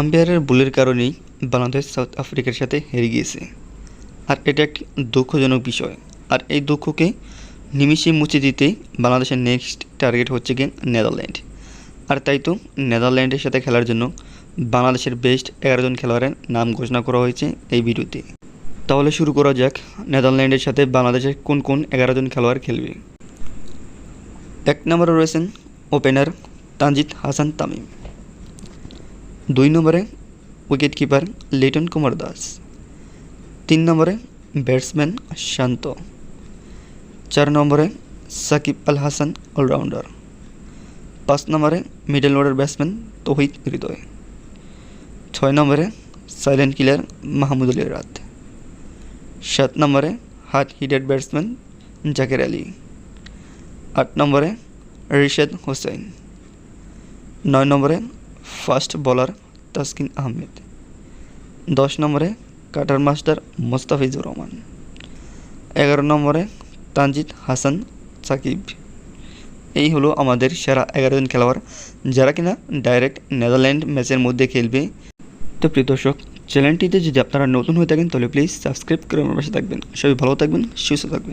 আম্পায়ারের ভুলের কারণেই বাংলাদেশ সাউথ আফ্রিকার সাথে হেরে গিয়েছে। আর এটা একটি দুঃখজনক বিষয়। আর এই দুঃখকে নিমিষে মুছে দিতে বাংলাদেশের নেক্সট টার্গেট হচ্ছে গিয়ে নেদারল্যান্ড। আর তাই তো নেদারল্যান্ডের সাথে খেলার জন্য বাংলাদেশের বেস্ট এগারো জন খেলোয়াড়ের নাম ঘোষণা করা হয়েছে এই ভিডিওতে। তাহলে শুরু করা যাক নেদারল্যান্ডের সাথে বাংলাদেশের কোন কোন এগারো জন খেলোয়াড় খেলবে। এক নম্বরে রয়েছেন ওপেনার তানজিদ হাসান তামিম। দুই নম্বরে উইকেট কিপার লিটন কুমার দাস তিন নম্বরে ব্যাটসম্যান শান্ত, চার নম্বরে সাকিব আল হাসান অলরাউন্ডার পাঁচ নম্বরে middle order batsman Towhid Hridoy, ছয় নম্বরে সাইলেন্ট কিলার মাহমুদুল রাত সাত নম্বরে hard hitted batsman Zaker Ali, আট নম্বরে রিশাদ হোসেন, নয় নম্বরে ফাস্ট বোলার তাসকিন আহমেদ। দশ নম্বরে কাটার মাস্টার মোস্তাফিজুর রহমান। এগারো নম্বরে তানজিদ হাসান সাকিব। এই হলো আমাদের সেরা এগারো জন খেলোয়াড় যারা কিনা ডাইরেক্ট নেদারল্যান্ড ম্যাচের মধ্যে খেলবে। তো প্রিয় দর্শক চ্যানেলটিতে যদি আপনারা নতুন হয়ে থাকেন, তাহলে প্লিজ সাবস্ক্রাইব করে আমার পাশে থাকবেন। সবাই ভালো থাকবেন, সুস্থ থাকবেন।